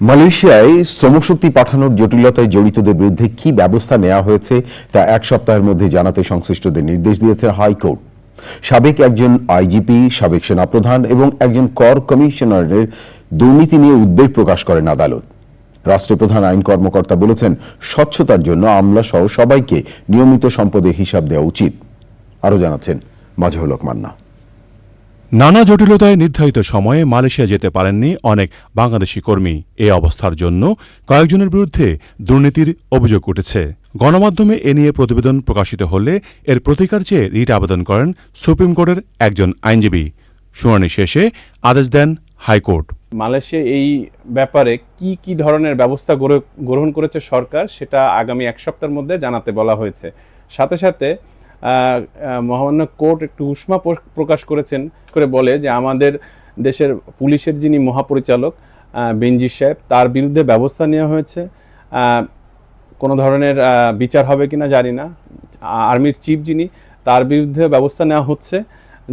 মালয়েশিয়ায় শ্রমশক্তি পাঠানোর জটিলতায় জড়িতদের বিরুদ্ধে কি ব্যবস্থা নেওয়া হয়েছে তা এক সপ্তাহের মধ্যে জানাতে সংশ্লিষ্টদের নির্দেশ দিয়েছে হাইকোর্ট। সাবেক একজন আইজিপি, সাবেক সেনাপ্রধান এবং একজন কর কমিশনারের দুর্নীতি নিয়ে উদ্বেগ প্রকাশ করেন আদালত। রাষ্ট্রপ্রধান আইন কর্মকর্তা বলেছেন, স্বচ্ছতার জন্য আমলা সহ সবাইকে নিয়মিত সম্পদের হিসাব দেওয়া উচিত। আরও জানাচ্ছেন মাজহুল মান্না। নানা জটিলতায় নির্ধারিত সময়ে মালয়েশিয়া যেতে পারেননি অনেক বাংলাদেশি কর্মী। এ অবস্থার জন্য কয়েকজনের বিরুদ্ধে দুর্নীতির অভিযোগ উঠেছে। গণমাধ্যমে এ নিয়ে প্রতিবেদন প্রকাশিত হলে এর প্রতিকার চেয়ে রিট আবেদন করেন সুপ্রিম কোর্টের একজন আইনজীবী। শুনানি শেষে আদেশ দেন হাইকোর্ট। মালয়েশিয়া এই ব্যাপারে কি কি ধরনের ব্যবস্থা গ্রহণ করেছে সরকার সেটা আগামী এক সপ্তাহের মধ্যে জানাতে বলা হয়েছে। সাথে সাথে মহামান্য কোর্ট একটু উষ্মা প্র- প্রকাশ করেছেন করে বলে যে আমাদের দেশের পুলিশের যিনি মহাপরিচালক বেনজি সাহেব, তার বিরুদ্ধে ব্যবস্থা নেওয়া হয়েছে। কোনো ধরনের বিচার হবে কিনা জানি না। আর্মির চিফ যিনি, তার বিরুদ্ধে ব্যবস্থা নেওয়া হচ্ছে।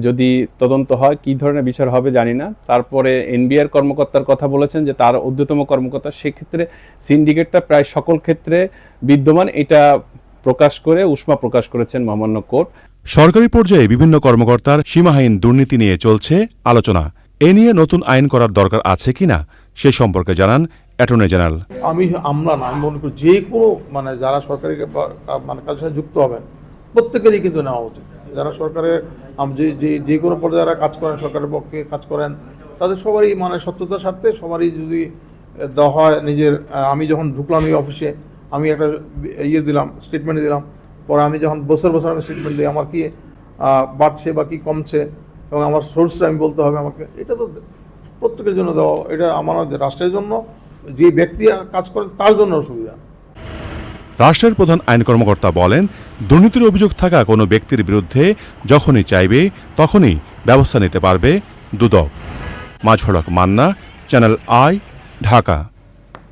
যদি তদন্ত হয়, কী ধরনের বিচার হবে জানি না। তারপরে এনবিআর কর্মকর্তার কথা বলেছেন যে তার ঊর্ধ্বতম কর্মকর্তা, সেক্ষেত্রে সিন্ডিকেটটা প্রায় সকল ক্ষেত্রে বিদ্যমান। এটা প্রকাশ করে উষ্মা প্রকাশ করেছেন মহামান্য কোর্ট। সরকারি পর্যায়ে বিভিন্ন কর্মকর্তার সীমাহীন দুর্নীতি নিয়ে চলছে আলোচনা। এ নিয়ে নতুন আইন করার দরকার আছে কিনা সে সম্পর্কে জানান অ্যাটর্নি জেনারেল। আমি আমরা না আমি মনে করি যে কোনো মানে যারা সরকারি মানে কাজের সাথে যুক্ত হবেন প্রত্যেকেরই কিন্তু নেওয়া উচিত। যারা সরকারের যে যে যে কোনো পর্যায়ে যারা কাজ করেন সরকারের পক্ষে কাজ করেন তাদের সবারই মানে সত্যতার স্বার্থে সবারই যদি দেওয়া হয় নিজের আমি যখন ঢুকলাম এই অফিসে আমি একটা ইয়ে দিলাম স্টেটমেন্ট দিলাম। পরে আমি যখন বছর বছর আমি স্টেটমেন্ট দিই, আমার কি বাড়ছে বা কি কমছে এবং আমার সোর্সটা আমি বলতে হবে আমাকে, এটা তো প্রত্যেকের জন্য দেওয়া, এটা আমাদের রাষ্ট্রের জন্য, যে ব্যক্তি কাজ করেন তার জন্য সুবিধা। রাষ্ট্রের প্রধান আইন কর্মকর্তা বলেন, দুর্নীতির অভিযোগ থাকা কোনো ব্যক্তির বিরুদ্ধে যখনই চাইবে, তখনই ব্যবস্থা নিতে পারবে দুদক। মাঝড়ক মান্না, চ্যানেল আই, ঢাকা।